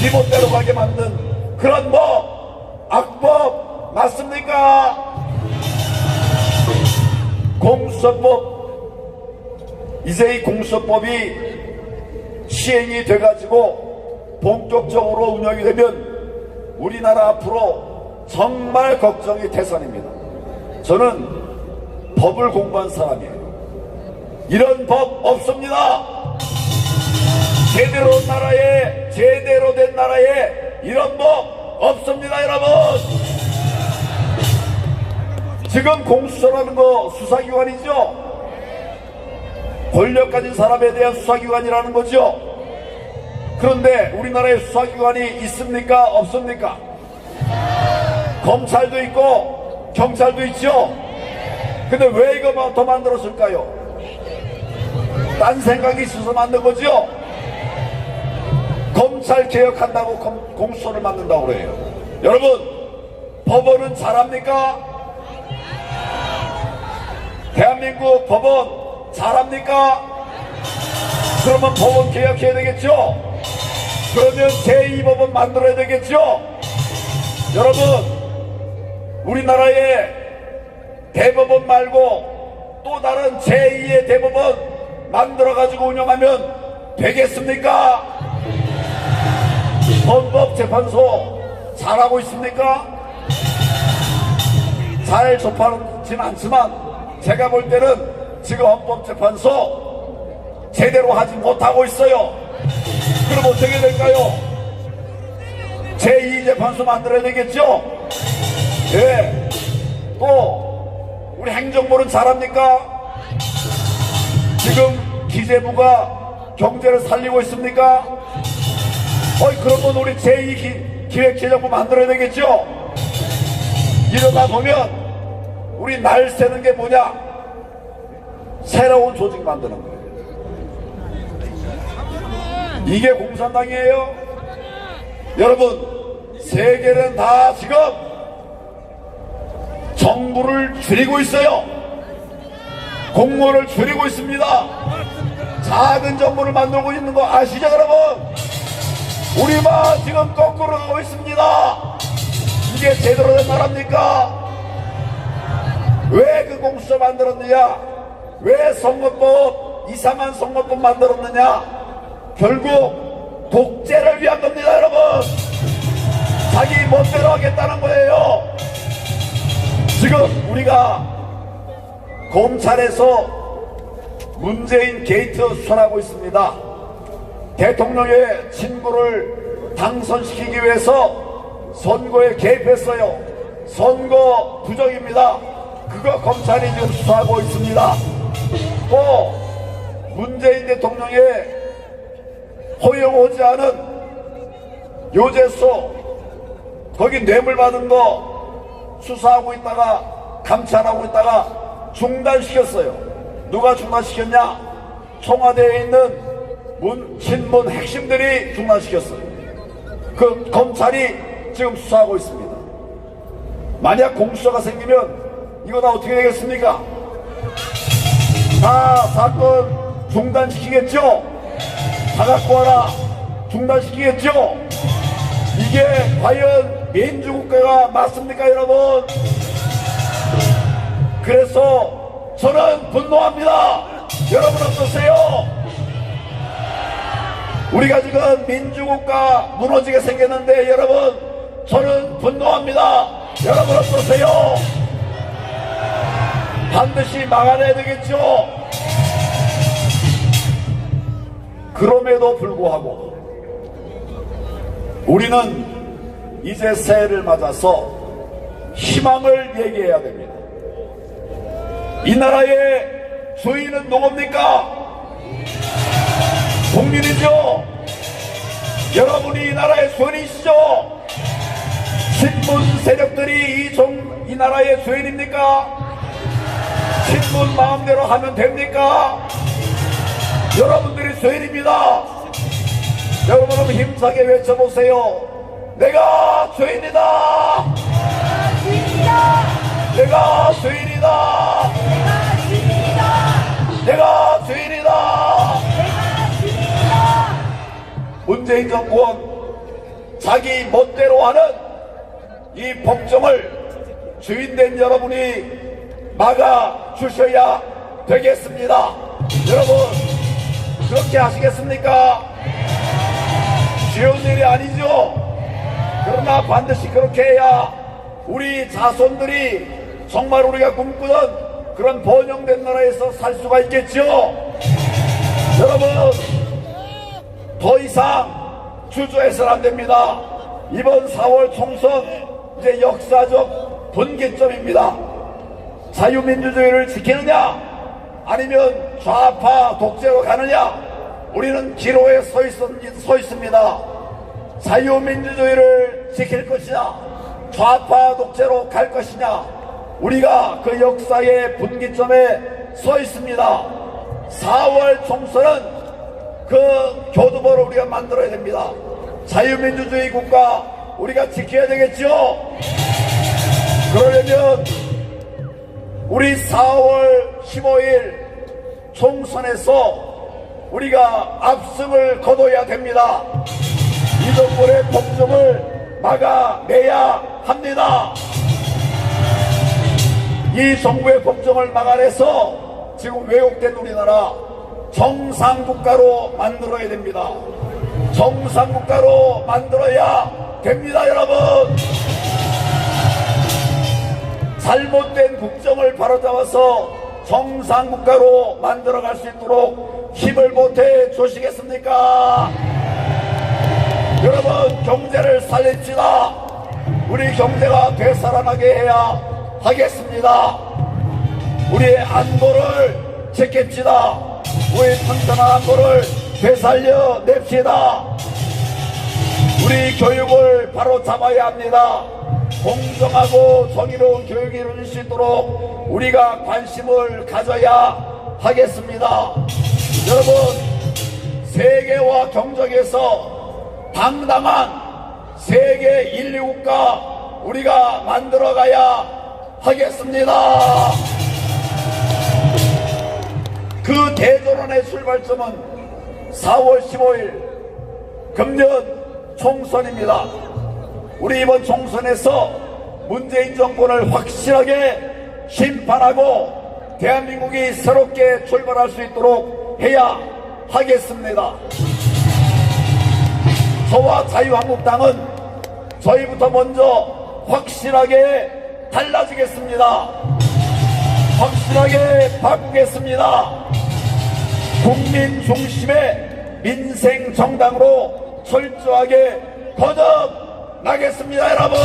기본대로 가게 만든 그런 법, 악법 맞습니까? 공수처법 이제 이 공수처법이 시행이 돼가지고 본격적으로 운영이 되면 우리나라 앞으로 정말 걱정이 태산입니다. 저는 법을 공부한 사람이에요. 이런 법 없습니다. 제대로 된 나라에 제대로 된 나라에 이런 법 없습니다, 여러분. 지금 공수처라는 거 수사기관이죠. 권력 가진 사람에 대한 수사기관이라는 거죠. 그런데 우리나라에 수사기관이 있습니까? 없습니까? 검찰도 있고 경찰도 있죠. 근데 왜 이거 더 만들었을까요? 딴 생각이 있어서 만든 거죠. 검찰 개혁한다고 검- 공수처를 만든다고 그래요. 여러분, 법원은 잘합니까? 대한민국 법원 잘합니까? 그러면 법원 개혁해야 되겠죠? 그러면 제2법원 만들어야 되겠죠? 여러분, 우리나라에 대법원 말고 또 다른 제2의 대법원 만들어가지고 운영하면 되겠습니까? 헌법재판소 잘하고 있습니까? 잘 접하지는 않지만 제가 볼 때는 지금 헌법재판소 제대로 하지 못하고 있어요. 그럼 어떻게 될까요? 제2재판소 만들어야 되겠죠? 예. 또 우리 행정부는 잘합니까? 지금 기재부가 경제를 살리고 있습니까? 어이 그러면 우리 제2 기획재정부 만들어야 되겠죠? 이러다 보면 우리 날 새는 게 뭐냐? 새로운 조직 만드는 거예요. 이게 공산당이에요? 여러분, 세계는 다 지금 정부를 줄이고 있어요. 공무원을 줄이고 있습니다. 작은 정부를 만들고 있는 거 아시죠, 여러분? 우리만 지금 거꾸로 가고 있습니다. 이게 제대로 된 나라입니까? 왜 그 공수처 만들었느냐? 왜 선거법, 이상한 선거법 만들었느냐? 결국 독재를 위한 겁니다, 여러분! 자기 멋대로 하겠다는 거예요. 지금 우리가 검찰에서 문재인 게이트 수사하고 있습니다. 대통령의 친구를 당선시키기 위해서 선거에 개입했어요. 선거 부정입니다. 그거 검찰이 지금 수사하고 있습니다. 또 문재인 대통령의 허용하지 않은 요제소 거기 뇌물 받은 거 수사하고 있다가 감찰하고 있다가 중단시켰어요. 누가 중단시켰냐? 청와대에 있는 문, 친문 핵심들이 중단시켰어요. 그 검찰이 지금 수사하고 있습니다. 만약 공수처가 생기면 이거 다 어떻게 되겠습니까? 다 사건 중단시키겠죠? 다 갖고 와라 중단시키겠죠? 이게 과연 민주국가가 맞습니까 여러분? 그래서 저는 분노합니다. 여러분 어떠세요? 우리가 지금 민주국가 무너지게 생겼는데 여러분 저는 분노합니다. 여러분 어떠세요? 반드시 막아내야 되겠죠? 그럼에도 불구하고 우리는 이제 새해를 맞아서 희망을 얘기해야 됩니다. 이 나라의 주인은 누굽니까? 국민이죠. 여러분이 이 나라의 주인이시죠. 신문 세력들이 이, 종, 이 나라의 주인입니까? 신문 마음대로 하면 됩니까? 여러분들이 주인입니다. 여러분은 힘차게 외쳐보세요. 내가 주인이다. 내가 주인이다. 내가 주인이다. 문재인 정권 자기 멋대로 하는 이 법정을 주인된 여러분이 막아 주셔야 되겠습니다. 여러분 그렇게 하시겠습니까? 쉬운 일이 아니죠. 그러나 반드시 그렇게 해야 우리 자손들이 정말 우리가 꿈꾸던 그런 번영된 나라에서 살 수가 있겠죠. 여러분 더 이상 주저해서는 안 됩니다. 이번 4월 총선 이제 역사적 분기점입니다. 자유민주주의를 지키느냐 아니면 좌파 독재로 가느냐 우리는 기로에 서, 있, 서 있습니다. 자유민주주의를 지킬 것이냐 좌파 독재로 갈 것이냐 우리가 그 역사의 분기점에 서 있습니다. 4월 총선은 그 교두보를 우리가 만들어야 됩니다. 자유민주주의 국가 우리가 지켜야 되겠죠. 그러려면 우리 4월 15일 총선에서 우리가 압승을 거둬야 됩니다. 이 정권의 법정을 막아내야 합니다. 이 정부의 법정을 막아내서 지금 왜곡된 우리나라 정상국가로 만들어야 됩니다. 정상국가로 만들어야 됩니다, 여러분. 잘못된 국정을 바로잡아서 정상국가로 만들어갈 수 있도록 힘을 보태 주시겠습니까? 여러분 경제를 살립시다. 우리 경제가 되살아나게 해야 하겠습니다. 우리의 안보를 지킵시다. 우리 탄탄한 안보를 되살려 냅시다. 우리 교육을 바로 잡아야 합니다. 공정하고 정의로운 교육이 이루어질 수 있도록 우리가 관심을 가져야 하겠습니다. 여러분, 세계와 경쟁에서 당당한 세계 인류국가 우리가 만들어가야 하겠습니다. 그 대전원의 출발점은 4월 15일 금년 총선입니다. 우리 이번 총선에서 문재인 정권을 확실하게 심판하고 대한민국이 새롭게 출발할 수 있도록 해야 하겠습니다. 저와 자유한국당은 저희부터 먼저 확실하게 달라지겠습니다. 확실하게 바꾸겠습니다. 국민 중심의 민생 정당으로 철저하게 거듭나겠습니다, 여러분.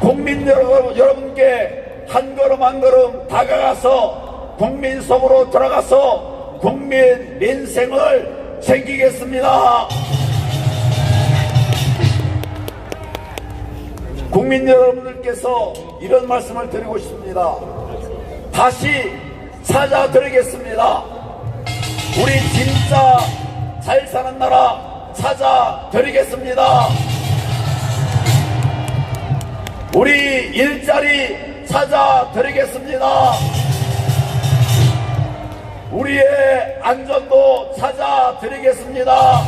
국민 여러분, 여러분께 한 걸음 한 걸음 다가가서 국민 속으로 들어가서 국민 민생을 챙기겠습니다. 국민 여러분들께서 이런 말씀을 드리고 싶습니다. 다시 찾아드리겠습니다. 우리 진짜 잘 사는 나라 찾아드리겠습니다. 우리 일자리 찾아드리겠습니다. 우리의 안전도 찾아드리겠습니다.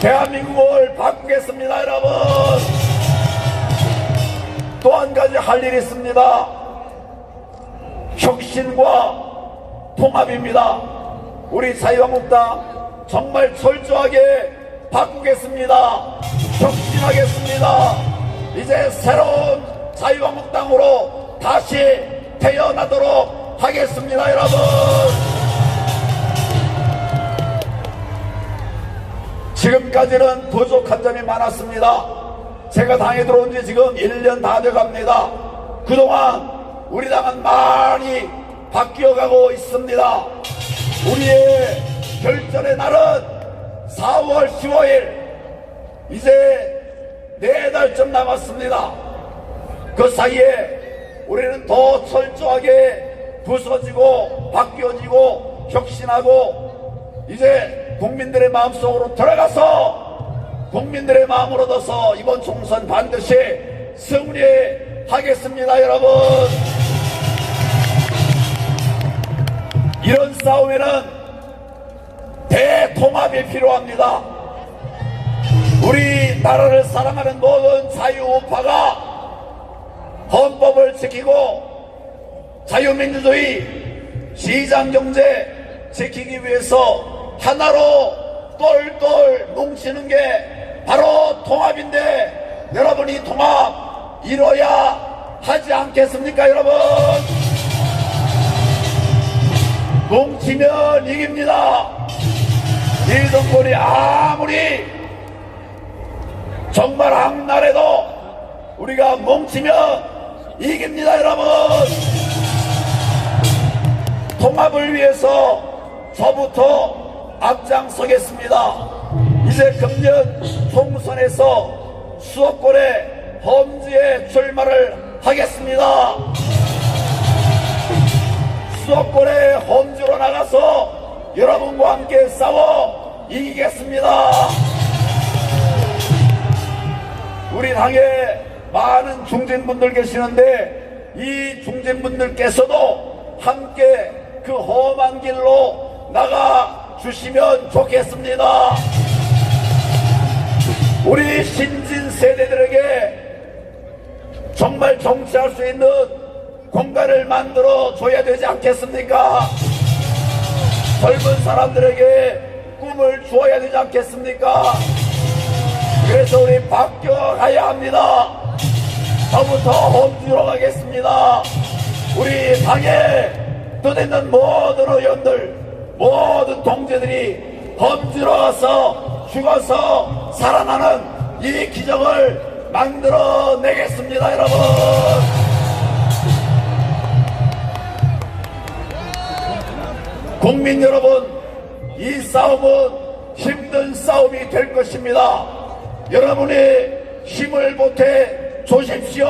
대한민국을 바꾸겠습니다, 여러분. 또 한 가지 할 일이 있습니다. 혁신과 통합입니다. 우리 자유한국당 정말 철저하게 바꾸겠습니다. 혁신하겠습니다. 이제 새로운 자유한국당으로 다시 태어나도록 하겠습니다, 여러분. 지금까지는 부족한 점이 많았습니다. 제가 당에 들어온 지 지금 1년 다 돼갑니다. 그동안 우리 당은 많이 바뀌어가고 있습니다. 우리의 결전의 날은 4월 15일 이제 네 달쯤 남았습니다. 그 사이에 우리는 더 철저하게 부서지고 바뀌어지고 혁신하고 이제 국민들의 마음속으로 들어가서 국민들의 마음을 얻어서 이번 총선 반드시 승리하겠습니다 여러분 이런 싸움에는 통합이 필요합니다. 우리 나라를 사랑하는 모든 자유우파가 헌법을 지키고 자유민주주의 시장경제 지키기 위해서 하나로 똘똘 뭉치는 게 바로 통합인데 여러분 이 통합 이뤄야 하지 않겠습니까 여러분 뭉치면 이깁니다. 이 정권이 아무리 정말 악날에도 우리가 뭉치면 이깁니다 여러분. 통합을 위해서 저부터 앞장서겠습니다. 이제 금년 총선에서 수도권의 험지에 출마를 하겠습니다 수도권의 험지로 나가서 여러분과 함께 싸워 이기겠습니다 우리 당에 많은 중진분들 계시는데 이 중진분들께서도 함께 그 험한 길로 나가 주시면 좋겠습니다. 우리 신진 세대들에게 정말 정치할 수 있는 공간을 만들어 줘야 되지 않겠습니까? 젊은 사람들에게 꿈을 주어야 되지 않겠습니까? 그래서 우리 바뀌어가야 합니다. 저부터 홈주로 가겠습니다. 우리 당에 떠있는 모든 의원들, 모든 동지들이 험지로 가서 죽어서 살아나는 이 기적을 만들어내겠습니다, 여러분. 국민 여러분, 이 싸움은 힘든 싸움이 될 것입니다. 여러분이 힘을 보태 주십시오.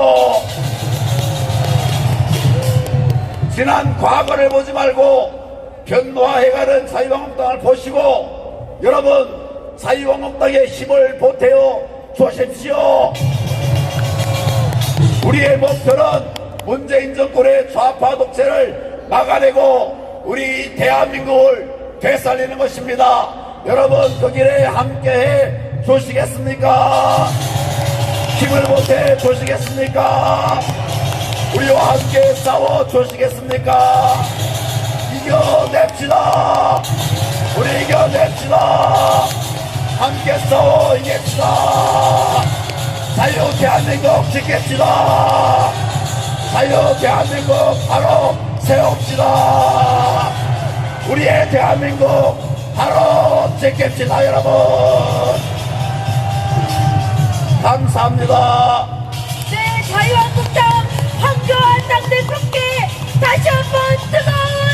지난 과거를 보지 말고 변화해가는 자유한국당을 보시고 여러분 자유한국당의 힘을 보태어 주십시오. 우리의 목표는 문재인 정권의 좌파 독재를 막아내고 우리 대한민국을 되살리는 것입니다. 여러분 그 길에 함께해 주시겠습니까? 힘을 보태 주시겠습니까? 우리와 함께 싸워 주시겠습니까? 이겨냅시다. 우리 이겨냅시다. 함께 싸워 이깁시다. 자유 대한민국 지킵시다. 자유 대한민국 바로 재웁시다. 우리의 대한민국 바로 지킵시다 여러분. 감사합니다. 네 자유한국당 황교안 당대표께 다시 한번 뜨거운